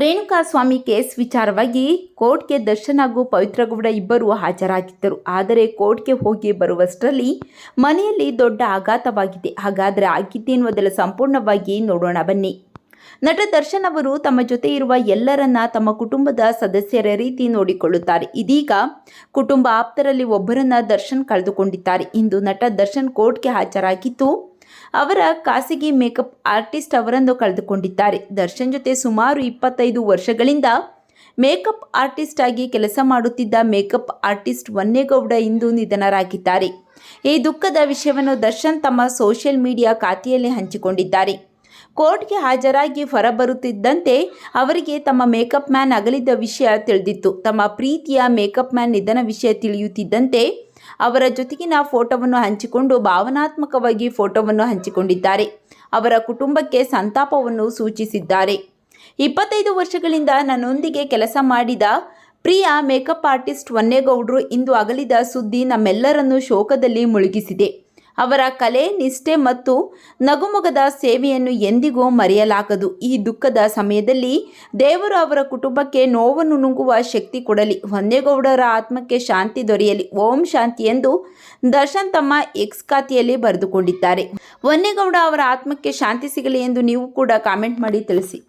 Renukaswamy case ವಿಚಾರವಾಗಿ ಕೋರ್ಟ್ಗೆ ದರ್ಶನ್ ಹಾಗೂ ಪವಿತ್ರಗೌಡ ಇಬ್ಬರು ಹಾಜರಾಗಿದ್ದರು. ಆದರೆ ಕೋರ್ಟ್ಗೆ ಹೋಗಿ ಬರುವಷ್ಟರಲ್ಲಿ ಮನೆಯಲ್ಲಿ ದೊಡ್ಡ ಆಘಾತವಾಗಿದೆ. ಹಾಗಾದರೆ ಆಗಿದ್ದೇನುವುದೆಲ್ಲ ಸಂಪೂರ್ಣವಾಗಿ ನೋಡೋಣ ಬನ್ನಿ. ನಟ ದರ್ಶನ್ ಅವರು ತಮ್ಮ ಜೊತೆ ಇರುವ ಎಲ್ಲರನ್ನ ತಮ್ಮ ಕುಟುಂಬದ ಸದಸ್ಯರ ರೀತಿ ನೋಡಿಕೊಳ್ಳುತ್ತಾರೆ. ಇದೀಗ ಕುಟುಂಬ ಆಪ್ತರಲ್ಲಿ ಒಬ್ಬರನ್ನ ದರ್ಶನ್ ಕಳೆದುಕೊಂಡಿದ್ದಾರೆ. ಇಂದು ನಟ ದರ್ಶನ್ ಕೋರ್ಟ್ಗೆ ಹಾಜರಾಗಿದ್ದು, ಅವರ ಖಾಸಗಿ ಮೇಕಪ್ ಆರ್ಟಿಸ್ಟ್ ಅವರನ್ನು ಕಳೆದುಕೊಂಡಿದ್ದಾರೆ. ದರ್ಶನ್ ಜೊತೆ ಸುಮಾರು ಇಪ್ಪತ್ತೈದು ವರ್ಷಗಳಿಂದ ಮೇಕಪ್ ಆರ್ಟಿಸ್ಟ್ ಆಗಿ ಕೆಲಸ ಮಾಡುತ್ತಿದ್ದ ಮೇಕಪ್ ಆರ್ಟಿಸ್ಟ್ ವನ್ನೇಗೌಡ ಇಂದು ನಿಧನರಾಗಿದ್ದಾರೆ. ಈ ದುಃಖದ ವಿಷಯವನ್ನು ದರ್ಶನ್ ತಮ್ಮ ಸೋಷಿಯಲ್ ಮೀಡಿಯಾ ಖಾತೆಯಲ್ಲಿ ಹಂಚಿಕೊಂಡಿದ್ದಾರೆ. ಕೋರ್ಟ್ಗೆ ಹಾಜರಾಗಿ ಹೊರಬರುತ್ತಿದ್ದಂತೆ ಅವರಿಗೆ ತಮ್ಮ ಮೇಕಪ್ ಮ್ಯಾನ್ ಅಗಲಿದ ವಿಷಯ ತಿಳಿದಿತ್ತು. ತಮ್ಮ ಪ್ರೀತಿಯ ಮೇಕಪ್ ಮ್ಯಾನ್ ನಿಧನ ವಿಷಯ ತಿಳಿಯುತ್ತಿದ್ದಂತೆ ಅವರ ಜೊತೆಗಿನ ಫೋಟೋವನ್ನು ಹಂಚಿಕೊಂಡು ಭಾವನಾತ್ಮಕವಾಗಿ ಫೋಟೋವನ್ನು ಹಂಚಿಕೊಂಡಿದ್ದಾರೆ. ಅವರ ಕುಟುಂಬಕ್ಕೆ ಸಂತಾಪವನ್ನು ಸೂಚಿಸಿದ್ದಾರೆ. ಇಪ್ಪತ್ತೈದು ವರ್ಷಗಳಿಂದ ನನ್ನೊಂದಿಗೆ ಕೆಲಸ ಮಾಡಿದ ಪ್ರಿಯ ಮೇಕಪ್ ಆರ್ಟಿಸ್ಟ್ ವನ್ನೇಗೌಡರು ಇಂದು ಅಗಲಿದ ಸುದ್ದಿ ನಮ್ಮೆಲ್ಲರನ್ನು ಶೋಕದಲ್ಲಿ ಮುಳುಗಿಸಿದೆ. ಅವರ ಕಲೆ, ನಿಷ್ಠೆ ಮತ್ತು ನಗುಮೊಗದ ಸೇವೆಯನ್ನು ಎಂದಿಗೂ ಮರೆಯಲಾಗದು. ಈ ದುಃಖದ ಸಮಯದಲ್ಲಿ ದೇವರು ಅವರ ಕುಟುಂಬಕ್ಕೆ ನೋವನ್ನು ನುಂಗುವ ಶಕ್ತಿ ಕೊಡಲಿ. ಹೊನ್ನೇಗೌಡರ ಆತ್ಮಕ್ಕೆ ಶಾಂತಿ ದೊರೆಯಲಿ. ಓಂ ಶಾಂತಿ ಎಂದು ದರ್ಶನ್ ತಮ್ಮ ಎಕ್ಸ್ ಖಾತೆಯಲ್ಲಿ ಬರೆದುಕೊಂಡಿದ್ದಾರೆ. ಹೊನ್ನೇಗೌಡ ಅವರ ಆತ್ಮಕ್ಕೆ ಶಾಂತಿ ಸಿಗಲಿ ಎಂದು ನೀವು ಕೂಡ ಕಾಮೆಂಟ್ ಮಾಡಿ ತಿಳಿಸಿ.